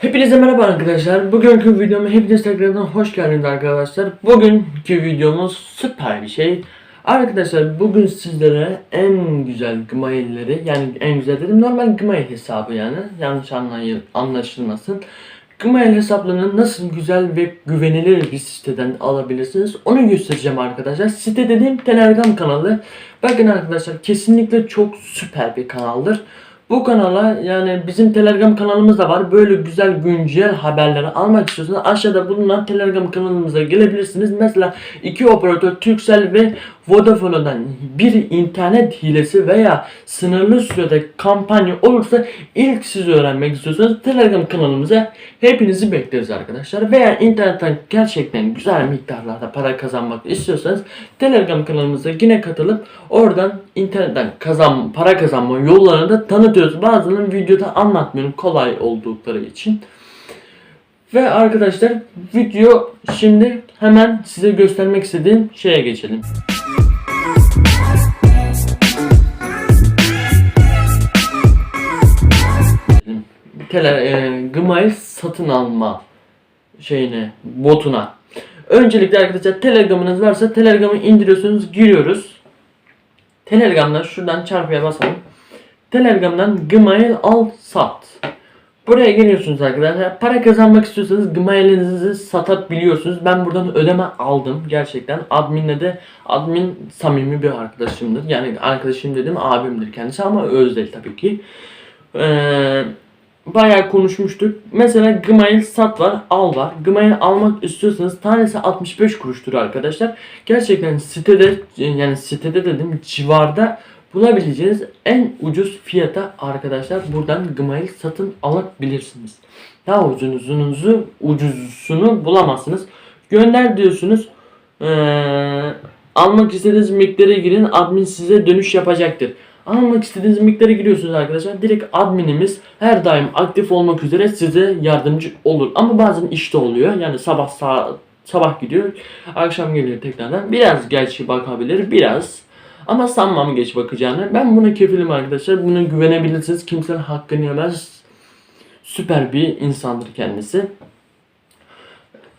Hepinize merhaba arkadaşlar. Bugünkü videoma hepiniz tekrardan hoş geldiniz arkadaşlar. Bugünkü videomuz süper bir şey. Arkadaşlar bugün sizlere en güzel Gmail'leri yani en güzel dedim normal Gmail hesabı yani yanlış anlaşılmasın. Gmail hesaplarını nasıl güzel ve güvenilir bir siteden alabilirsiniz onu göstereceğim arkadaşlar. Site dediğim Telegram kanalı. Bakın arkadaşlar kesinlikle çok süper bir kanaldır. Bu kanala yani bizim Telegram kanalımız da var. Böyle güzel güncel haberleri almak istiyorsanız aşağıda bulunan Telegram kanalımıza gelebilirsiniz. Mesela iki operatör Turkcell ve Vodafone'dan bir internet hilesi veya sınırlı sürede kampanya olursa ilk siz öğrenmek istiyorsanız Telegram kanalımıza hepinizi bekleriz arkadaşlar. Veya internetten gerçekten güzel miktarlarda para kazanmak istiyorsanız Telegram kanalımıza yine katılıp oradan internetten kazan para kazanma yollarını da tanıtıyoruz. Bazılarını videoda anlatmıyorum kolay oldukları için. Ve arkadaşlar video şimdi hemen size göstermek istediğim şeye geçelim. Tele, e, Gmail satın alma şeyine, botuna. Öncelikle arkadaşlar Telegram'ınız varsa Telegram'ı indiriyorsunuz, giriyoruz. Telegram'dan şuradan çarpıya basalım. Telegram'dan Gmail al sat. Buraya geliyorsunuz arkadaşlar. Para kazanmak istiyorsanız Gmail'inizi satabiliyorsunuz. Ben buradan ödeme aldım gerçekten. Adminle de admin samimi bir arkadaşımdır. Yani arkadaşım dedim abimdir kendisi ama öz değil tabii ki. Ee, bayağı konuşmuştuk. Mesela Gmail sat var, al var. Gmail almak istiyorsanız tanesi 65 kuruştur arkadaşlar. Gerçekten sitede yani sitede dedim civarda bulabileceğiniz en ucuz fiyata arkadaşlar buradan Gmail satın alabilirsiniz. Daha ucuzunuzu ucuzunu bulamazsınız. Gönder diyorsunuz. Ee, almak istediğiniz miktarı girin admin size dönüş yapacaktır. Almak istediğiniz miktarı giriyorsunuz arkadaşlar. Direkt adminimiz her daim aktif olmak üzere size yardımcı olur. Ama bazen işte oluyor. Yani sabah saat sabah gidiyor, akşam geliyor tekrardan. Biraz gerçi bakabilir, biraz. Ama sanmam geç bakacağını. Ben buna kefilim arkadaşlar. Buna güvenebilirsiniz. Kimsenin hakkını yemez. Süper bir insandır kendisi.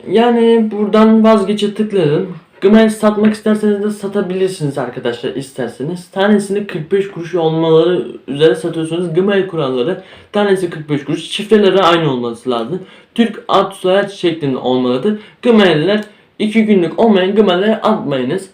Yani buradan vazgeçe tıklayın. Gmail satmak isterseniz de satabilirsiniz arkadaşlar isterseniz. Tanesini 45 kuruş olmaları üzere satıyorsunuz. Gmail kuralları tanesi 45 kuruş. Şifreleri aynı olması lazım. Türk ad soyad şeklinde olmalıdır. Gmail'ler 2 günlük olmayan Gmail'leri atmayınız.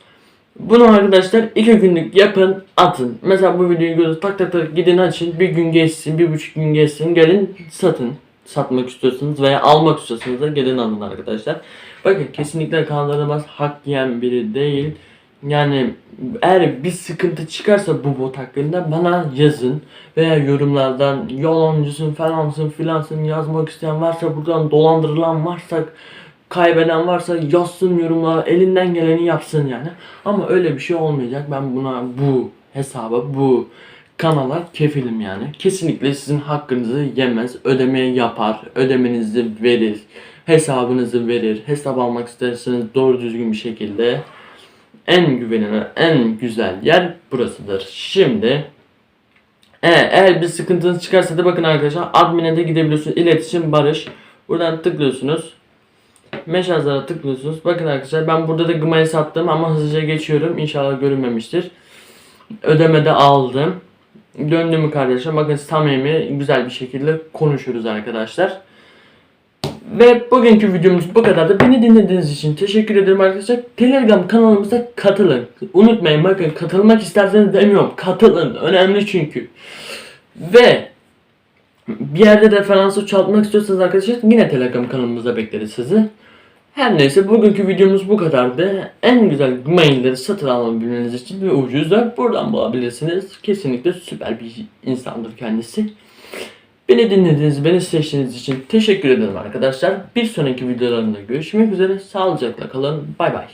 Bunu arkadaşlar 2 günlük yapın atın. Mesela bu videoyu görüyorsunuz tak tak tak gidin açın. Bir gün geçsin, bir buçuk gün geçsin. Gelin satın. Satmak istiyorsanız veya almak istiyorsanız da gelin alın arkadaşlar. Bakın kesinlikle kandırılmaz hak yiyen biri değil. Yani eğer bir sıkıntı çıkarsa bu bot hakkında bana yazın veya yorumlardan yalancısın falansın filansın yazmak isteyen varsa buradan dolandırılan varsa kaybeden varsa yazsın yorumlara elinden geleni yapsın yani. Ama öyle bir şey olmayacak. Ben buna bu hesaba bu kanala kefilim yani. Kesinlikle sizin hakkınızı yemez. Ödemeyi yapar. Ödemenizi verir. Hesabınızı verir. Hesap almak isterseniz doğru düzgün bir şekilde en güvenilir, en güzel yer burasıdır. Şimdi eğer, eğer bir sıkıntınız çıkarsa da bakın arkadaşlar admin'e de gidebiliyorsunuz. İletişim Barış. Buradan tıklıyorsunuz. Meşazlara tıklıyorsunuz. Bakın arkadaşlar ben burada da Gmail sattım ama hızlıca geçiyorum. İnşallah görünmemiştir. Ödemede aldım. Döndüm kardeşim. Bakın samimi güzel bir şekilde konuşuruz arkadaşlar. Ve bugünkü videomuz bu kadardı. Beni dinlediğiniz için teşekkür ederim arkadaşlar. Telegram kanalımıza katılın. Unutmayın bakın katılmak isterseniz demiyorum. Katılın. Önemli çünkü. Ve bir yerde referansı çoğaltmak istiyorsanız arkadaşlar yine Telegram kanalımıza bekleriz sizi. Her neyse bugünkü videomuz bu kadardı. En güzel mailleri satın alabilmeniz için ve ucuzlar buradan bulabilirsiniz. Kesinlikle süper bir insandır kendisi. Beni dinlediğiniz, beni seçtiğiniz için teşekkür ederim arkadaşlar. Bir sonraki videolarımda görüşmek üzere. Sağlıcakla kalın. Bay bay.